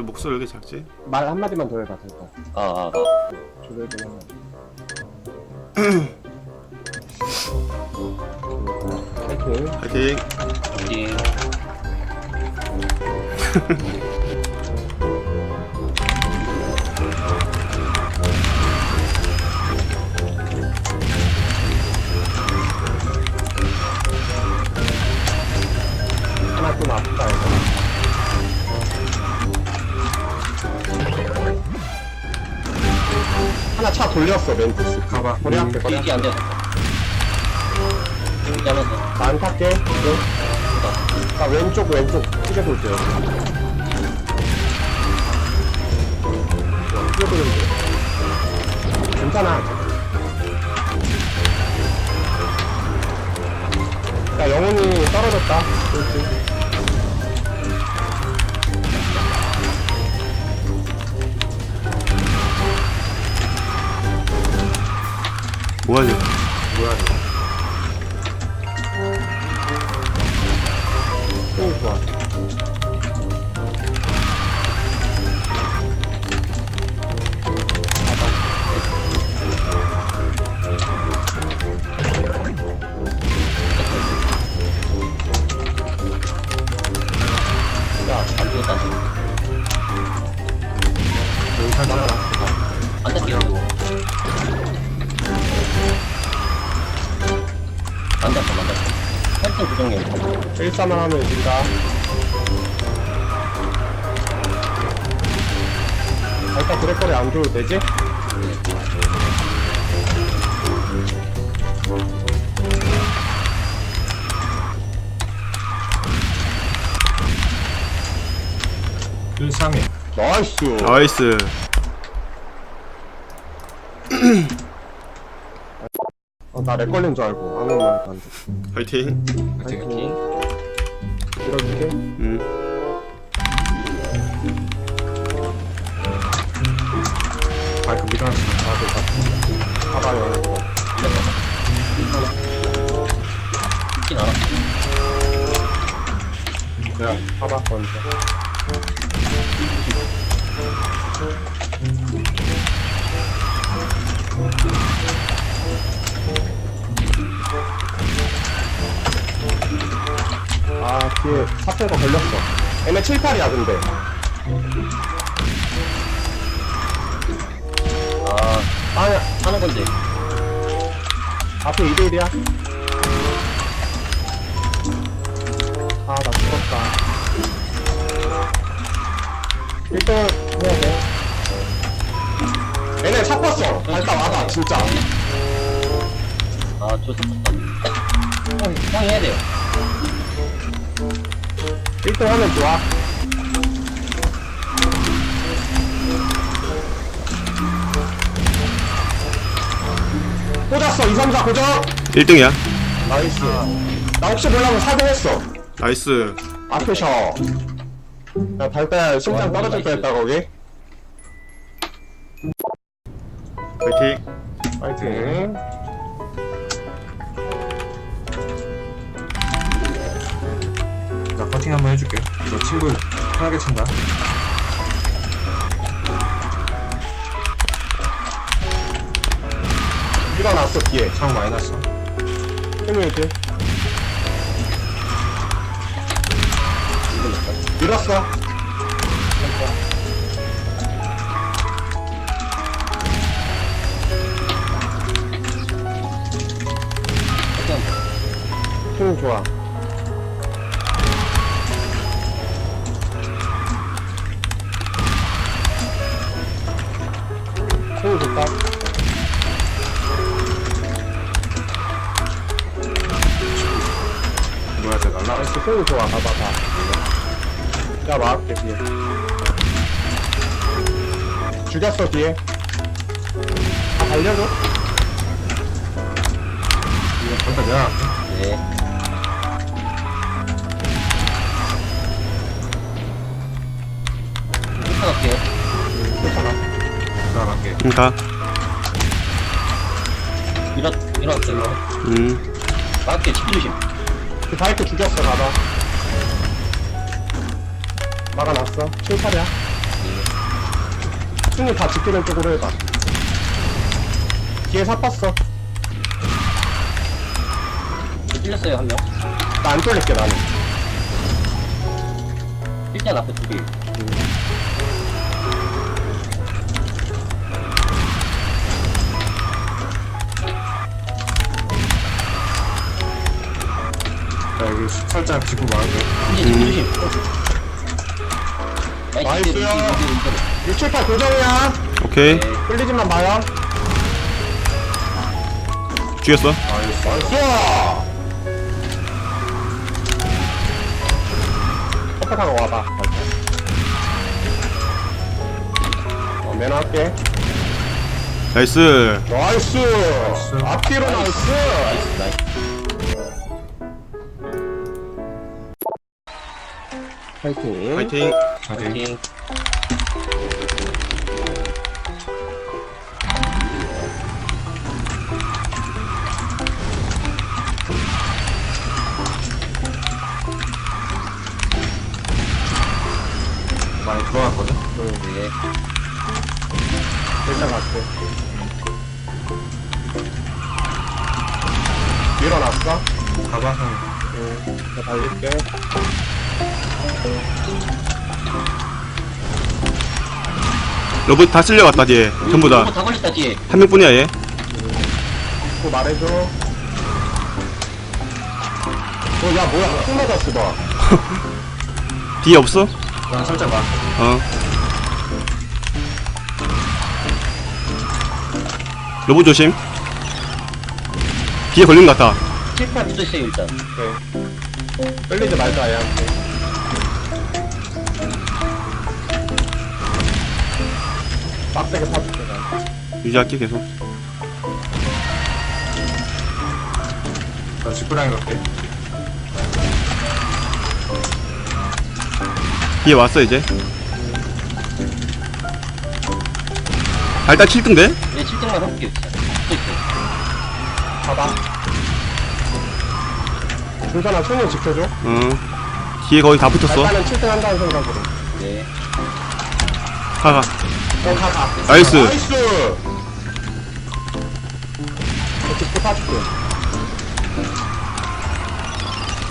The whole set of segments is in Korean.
왜 목소리 왜 이렇게 작지? 말 한마디만 더 해봐 될까 아, 아, 아. 조절좀 하나 파이팅 파이팅? 하나 좀 아프다 하나 차 돌렸어 멘티스. 가봐. 허리 앞에 거야 이게 안 돼. 이게 하면서. 안 탈게. 이거 나 왼쪽 왼쪽. 크게 돌게요. 크게 돌리면 돼 괜찮아. 야 영혼이 떨어졌다. 그렇지 뭐하지? 뭐야 이거 오 좋아 야, 안 죽었다. 여 고정해. 일사만 하면 이긴다 아, 일단 그래퍼리 안 줘도 되지? 일상에 나이스 나이스 어, 나렉 걸린 줄 알고. 아무 말도 안 돼. 파이팅. 파이팅 파이팅. 이렇게. 음. 마이크 밀어놨어. 가봐요 죽진 않아. 내가 봐봐 먼저 아 뒤에 사태가 걸렸어. 얘네 7, 8이야 근데. 아, 아야 하는 건데. 앞에 2대 1이야. 아 나 죽었다. 1등 해야 돼. 얘네 섞었어 일단 와봐 진짜. 아, 좋다. 형, 형이 해야 돼요. 1등 하면 좋아. 꽂았어 2, 3, 4 고정 1등이야. 나이스. 나 혹시 몰라서 4등 했어. 나이스. 앞에 셔. 야, 달달 심장 떨어질 뻔했다 거기. 파이팅. 파이팅. 나 커팅 한번 해줄게 너 친구 편하게 친다 일어났어 뒤에. 상 많이 났어 힘을 밀었어. 힘 좋아. 나이스 힘 좋아. 봐봐 봐. 야 막을게 뒤에. 죽였어 뒤에. 아 달려줘. 내가 할게. 네. 쫓아갈게요. 괜찮아. 내가 갈게 응가 일어, 일어났어요. 음 맞게 집주심. 그 바이크 죽였어 가봐 막아놨어 7, 8이야 순위 다 지키는 쪽으로 해봐. 뒤에 사팠어. 찔렸어요, 한 명. 나 안 쫄릴게, 나는. 일단 앞에 두 개. 자 여기 살짝 짚고 이제 조심, 조심. 나이스. 6, 7, 8 고정이야. 오케이. 네. 끌리지만 마요. 죽였어. 나이스. 컴퓨터가 와봐. 어, 매너 할게. 나이스. 나이스. 앞뒤로 나이스. 나이스, 파이팅. 파이팅. 파이팅. 많이 들어갔거든 네. 일단 갈게. 밀어놨어? 가봐 형 응. 나 달릴게. 로봇 다 쓸려갔다 뒤에. 전부 다. 다 걸렸다, 뒤에. 한 명뿐이야 얘. 그거 말해줘. 어, 야, 뭐야. 흙 맞았어, 너. 뒤에 없어? 난 살짝 봐 어. 로봇 조심. 뒤에 걸린 것 같다. 칠판 붙어있어요, 일단. 오케이. 끌리지 말자, 얘한테. 빡세게 파줄게, 난. 유지할게 계속. 나 짚고랑 갈게 뒤에 왔어 이제. 아, 일단 7등데? 네, 7등만 해볼게요, 진짜. 봐봐. 준선아, 손님 지켜줘. 어. 뒤에 거의 다 붙었어. 일단은 7등 한다는 생각으로. 네. 가가. 나이스. 나이스! 뒷부 파줄게.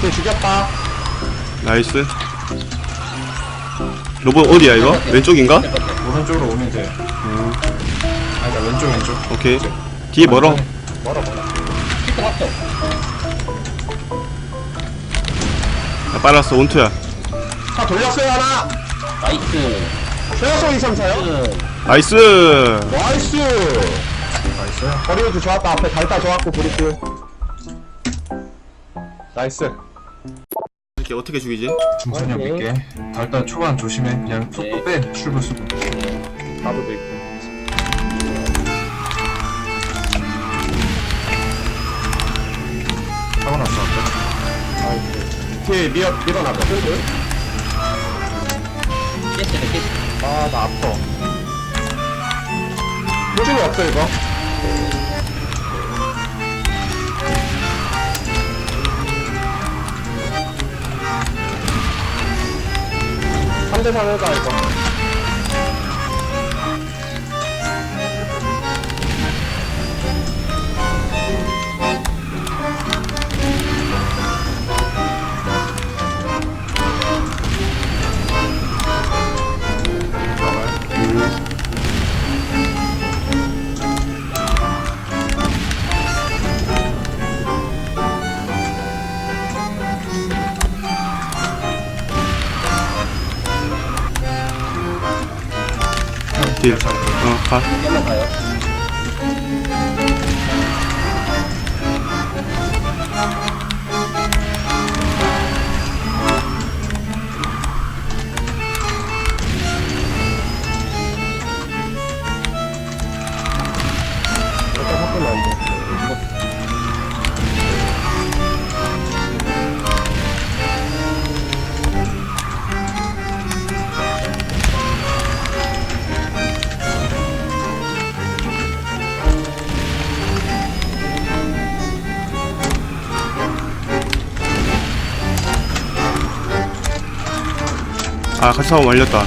걔 죽였다. 나이스. 로봇 어디야 이거? 왼쪽인가? 오른쪽으로 오면 돼 어. 아니다 왼쪽 왼쪽 오케이. 뒤에 멀어. 멀어, 멀어. 7등 합격. 나 빨았어 온투야. 자, 돌렸어요, 하나. 나이스. 세웠어, 2, 3, 4요. 7등. 나이스. 나이스! 나이스 거리도 좋았다. 앞에 달다 좋았고, 브리트. 나이스. 이렇게 어떻게 죽이지? 중선이 형 오케이. 믿게 달달 초반 조심해 그냥 네. 속도 빼 출구 수고 나도 믿고. 사고 났어 아까. 뒤에 밀어, 밀어놨거든, 그? 깼어요, 깼어요. 아, 나 아파. 호준이 없어, 이거. 삼대3 해봐, 이거. 가. 한번 가요. 이 아 같이 사고 말렸다.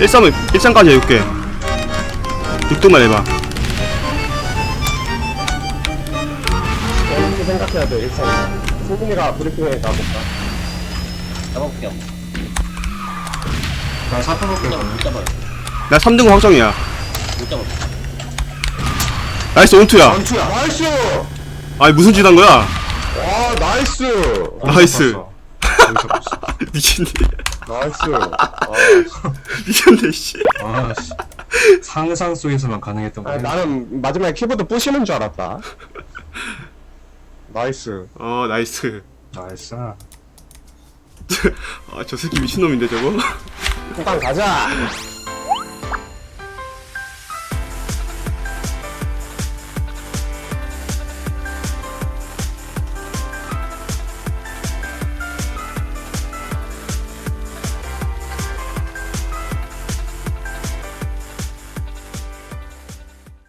13은 13까지 해줄게. 6등만 해봐. 이렇게 생각해야 돼 일단 소민이가 브리핑에 가볼까? 잡아볼게요. 나 사탕 볼게 못 잡아, 그러면 못 잡아요. 나 3등 확정이야. 못 잡아. 나이스 온투야. 원투야. 나이스! 아니 무슨 짓 한 거야? 와 나이스! 나이스. 미친네 나이스 아, 미쳤네 씨. 아 씨. 상상 속에서만 가능했던 거 아, 나는 마지막에 키보드 부시는 줄 알았다. 나이스. 어 나이스. 나이스. 아 저 새끼 미친놈인데 저거? 후방 가자